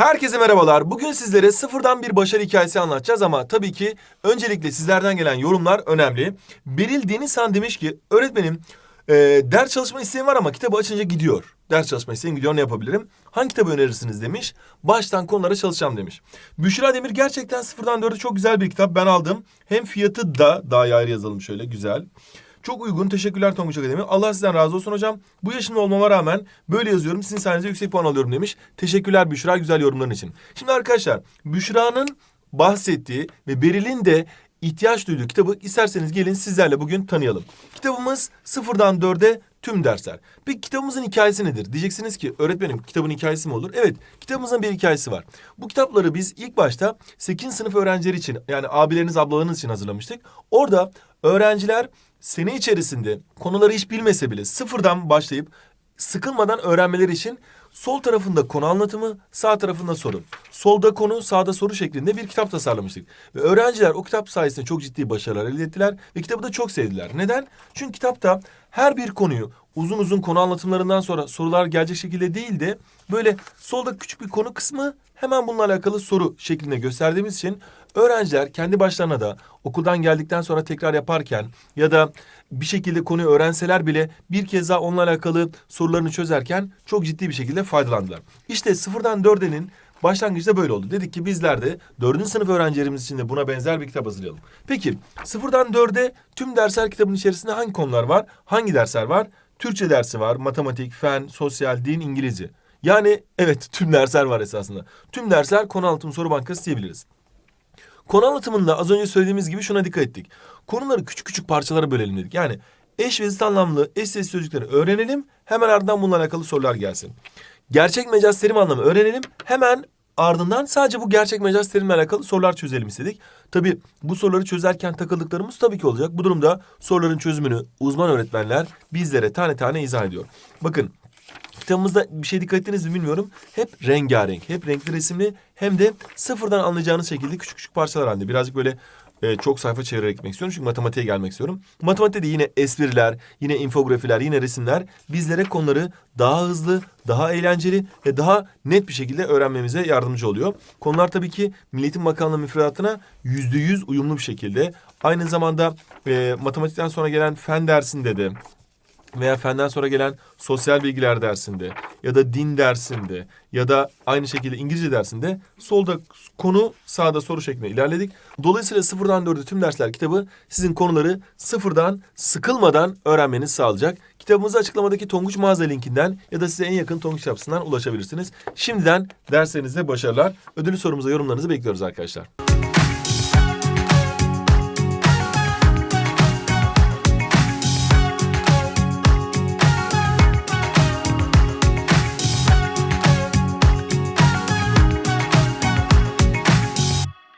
Herkese merhabalar. Bugün sizlere sıfırdan bir başarı hikayesi anlatacağız ama tabii ki öncelikle sizlerden gelen yorumlar önemli. Beril Denizhan demiş ki öğretmenim e, ders çalışma isteğim var ama kitabı açınca gidiyor. Ders çalışma isteğim gidiyor ne yapabilirim? Hangi kitabı önerirsiniz demiş. Baştan konulara çalışacağım demiş. Büşra Demir gerçekten sıfırdan dörde çok güzel bir kitap. Ben aldım. Hem fiyatı da daha ayrı yazalım şöyle güzel. Çok uygun. Teşekkürler Tonguç Akademi. Allah sizden razı olsun hocam. Bu yaşımda olmama rağmen böyle yazıyorum. Sizin sayenizde yüksek puan alıyorum demiş. Teşekkürler Büşra güzel yorumların için. Şimdi arkadaşlar Büşra'nın bahsettiği ve Beril'in de ihtiyaç duyduğu kitabı isterseniz gelin sizlerle bugün tanıyalım. Kitabımız sıfırdan dörde tüm dersler. Peki kitabımızın hikayesi nedir? Diyeceksiniz ki öğretmenim kitabın hikayesi mi olur? Evet kitabımızın bir hikayesi var. Bu kitapları biz ilk başta 8. sınıf öğrencileri için yani abileriniz ablalarınız için hazırlamıştık. Orada öğrenciler sene içerisinde konuları hiç bilmese bile sıfırdan başlayıp sıkılmadan öğrenmeleri için sol tarafında konu anlatımı, sağ tarafında soru. Solda konu, sağda soru şeklinde bir kitap tasarlamıştık. Ve öğrenciler o kitap sayesinde çok ciddi başarılar elde ettiler ve kitabı da çok sevdiler. Neden? Çünkü kitapta her bir konuyu uzun uzun konu anlatımlarından sonra sorular gelecek şekilde değil de böyle solda küçük bir konu kısmı hemen bununla alakalı soru şeklinde gösterdiğimiz için öğrenciler kendi başlarına da okuldan geldikten sonra tekrar yaparken ya da bir şekilde konuyu öğrenseler bile bir kez daha onunla alakalı sorularını çözerken çok ciddi bir şekilde faydalandılar. İşte sıfırdan dördenin başlangıçta böyle oldu. Dedik ki bizler de dördüncü sınıf öğrencilerimiz için de buna benzer bir kitap hazırlayalım. Peki sıfırdan dörde tüm dersler kitabının içerisinde hangi konular var? Hangi dersler var? Türkçe dersi var, matematik, fen, sosyal, din, İngilizce. Yani evet tüm dersler var esasında. Tüm dersler konu anlatım soru bankası diyebiliriz. Konu anlatımında az önce söylediğimiz gibi şuna dikkat ettik. Konuları küçük küçük parçalara bölelim dedik. Yani eş ve zıt anlamlı eş sesli sözcükleri öğrenelim. Hemen ardından bununla alakalı sorular gelsin. Gerçek mecaz terim anlamı öğrenelim. Hemen ardından sadece bu gerçek mecaz terimle alakalı sorular çözelim istedik. Tabii bu soruları çözerken takıldıklarımız tabii ki olacak. Bu durumda soruların çözümünü uzman öğretmenler bizlere tane tane izah ediyor. Bakın kitabımızda bir şey dikkat ettiniz mi bilmiyorum. Hep rengarenk, hep renkli resimli hem de sıfırdan anlayacağınız şekilde küçük küçük parçalar halinde. Birazcık böyle e, çok sayfa çevirerek gitmek istiyorum çünkü matematiğe gelmek istiyorum. Matematikte de yine espriler, yine infografiler, yine resimler bizlere konuları daha hızlı, daha eğlenceli ve daha net bir şekilde öğrenmemize yardımcı oluyor. Konular tabii ki Milliyetin Bakanlığı müfredatına yüzde yüz uyumlu bir şekilde. Aynı zamanda e, matematikten sonra gelen fen dersinde de veya fenden sonra gelen sosyal bilgiler dersinde ya da din dersinde ya da aynı şekilde İngilizce dersinde solda konu sağda soru şeklinde ilerledik. Dolayısıyla sıfırdan dörde tüm dersler kitabı sizin konuları sıfırdan sıkılmadan öğrenmenizi sağlayacak. Kitabımızı açıklamadaki Tonguç mağaza linkinden ya da size en yakın Tonguç yapısından ulaşabilirsiniz. Şimdiden derslerinizde başarılar. Ödülü sorumuza yorumlarınızı bekliyoruz arkadaşlar.